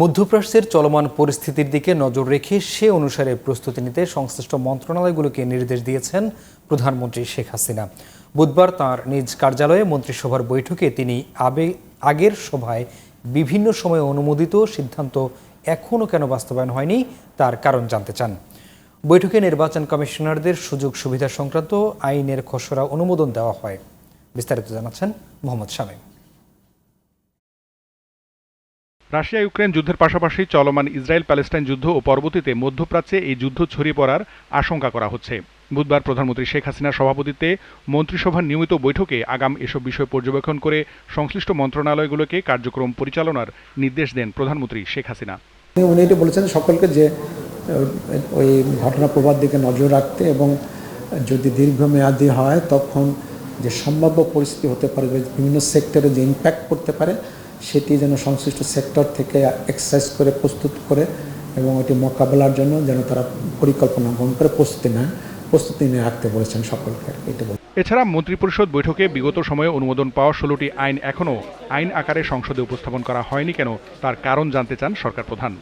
মধ্যপ্রাচ্যের চলমান পরিস্থিতির দিকে নজর রেখে সে অনুসারে প্রস্তুতি নিতে সংশ্লিষ্ট মন্ত্রণালয়গুলোকে নির্দেশ দিয়েছেন প্রধানমন্ত্রী শেখ হাসিনা। বুধবার তাঁর নিজ কার্যালয়ে মন্ত্রিসভার বৈঠকে তিনি আবে, আগের সভায় বিভিন্ন সময়ে অনুমোদিত সিদ্ধান্ত এখনও কেন বাস্তবায়ন হয়নি তার কারণ জানতে চান। বৈঠকে নির্বাচন কমিশনারদের সুযোগ সুবিধা সংক্রান্ত আইনের খসড়া অনুমোদন দেওয়া হয়। বিস্তারিত জানাচ্ছেন মোহাম্মদ শামীম। রাশিয়া ইউক্রেন যুদ্ধের পাশাপাশি চলমান ইসরায়েল প্যালেস্টাইন যুদ্ধ ও পরবর্তীতে মধ্যপ্রাচ্যে এই যুদ্ধ ছড়িয়ে পড়ার আশঙ্কা করা হচ্ছে। বুধবার প্রধানমন্ত্রী শেখ হাসিনার সভাপতিত্বে মন্ত্রিসভার নিয়মিত বৈঠকে আগাম এসব বিষয় পর্যবেক্ষণ করে সংশ্লিষ্ট মন্ত্রণালয়গুলোকে কার্যক্রম পরিচালনার নির্দেশ দেন প্রধানমন্ত্রী শেখ হাসিনা। উনি এটি বলেছেন সকলকে যে ওই ঘটনা প্রবাদ দিকে নজর রাখতে এবং যদি দীর্ঘমেয়াদী হয়, তখন যে সম্ভাব্য পরিস্থিতি হতে পারে, বিভিন্ন সেক্টরে যে ইম্প্যাক্ট করতে পারে সেটি যেন সংশ্লিষ্ট সেক্টর থেকে এক্সারসাইজ করে, প্রস্তুত করে এবং ওটি মোকাবেলার জন্য যেন তারা পরিকল্পনা গ্রহণ করে, প্রস্তুতি নেয়, প্রস্তুতি নিয়ে রাখতে বলেছেন সকলকে এটা বলে। এছাড়া মন্ত্রিপরিষদ বৈঠকে বিগত সময়ে অনুমোদন পাওয়া ষোলোটি আইন এখনও আইন আকারে সংসদে উপস্থাপন করা হয়নি কেন, তার কারণ জানতে চান সরকার প্রধান।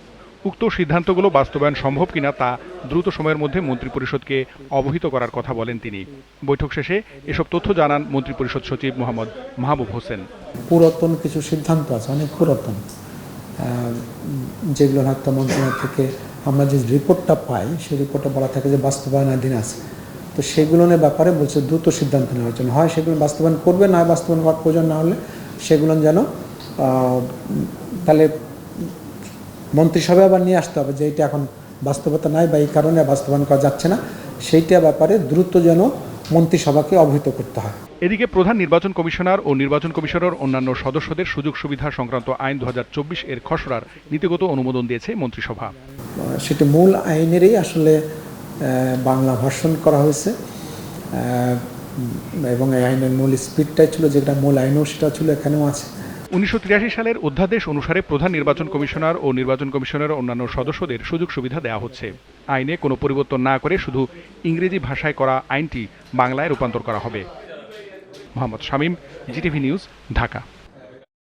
উক্ত সিদ্ধান্তগুলো বাস্তবায়ন সম্ভব কিনা তা দ্রুত সময়ের মধ্যে মন্ত্রিপরিষদকে অবহিত করার কথা বলেন তিনি। বৈঠক শেষে এসব তথ্য জানান মন্ত্রিপরিষদ সচিব মোহাম্মদ মাহবুব হোসেন। পুরাতন কিছু সিদ্ধান্ত আছে, অনেক পুরাতন। যেগুলো হয়তো মন্ত্রণালয় থেকে আমরা যে রিপোর্টটা পাই, সেই রিপোর্টে বলা থাকে যে বাস্তবায়নাধীন আছে। তো সেগুলো নিয়ে ব্যাপারে বলছে দ্রুত সিদ্ধান্ত নেওয়ার জন্য। হয় সেগুলো বাস্তবায়ন করবে, না বাস্তবায়ন করার প্রয়োজন না হলে সেগুলো যেন তাহলে মন্ত্রিসভায় আবার নিয়ে আসতে হবে যে এটা এখন বাস্তবতা নাই বা এই কারণে বাস্তবায়ন করা যাচ্ছে না। সেইটা ব্যাপারে দ্রুত যেন মন্ত্রিসভাকে অবহিত করতে হয়। এদিকে প্রধান নির্বাচন কমিশনার ও নির্বাচন কমিশনের অন্যান্য সদস্যদের সুযোগ সুবিধা সংক্রান্ত আইন দু হাজার চব্বিশ এর খসড়ার নীতিগত অনুমোদন দিয়েছে মন্ত্রিসভা। সেটি মূল আইনেরই আসলে বাংলা ভাষণ করা হয়েছে। এবং এই আইনের মূল স্পিডটাই ছিল যেটা মূল আইনও সেটা ছিল এখানেও আছে। উনিশশো তিরাশি সালের অধ্যাদেশ অনুসারে প্রধান নির্বাচন কমিশনার ও নির্বাচন কমিশনের অন্যান্য সদস্যদের সুযোগ সুবিধা দেওয়া হচ্ছে। আইনে কোনো পরিবর্তন না করে শুধু ইংরেজি ভাষায় করা আইনটি বাংলায় রূপান্তর করা হবে। Mohammad Shamim, GTV news, Dhaka.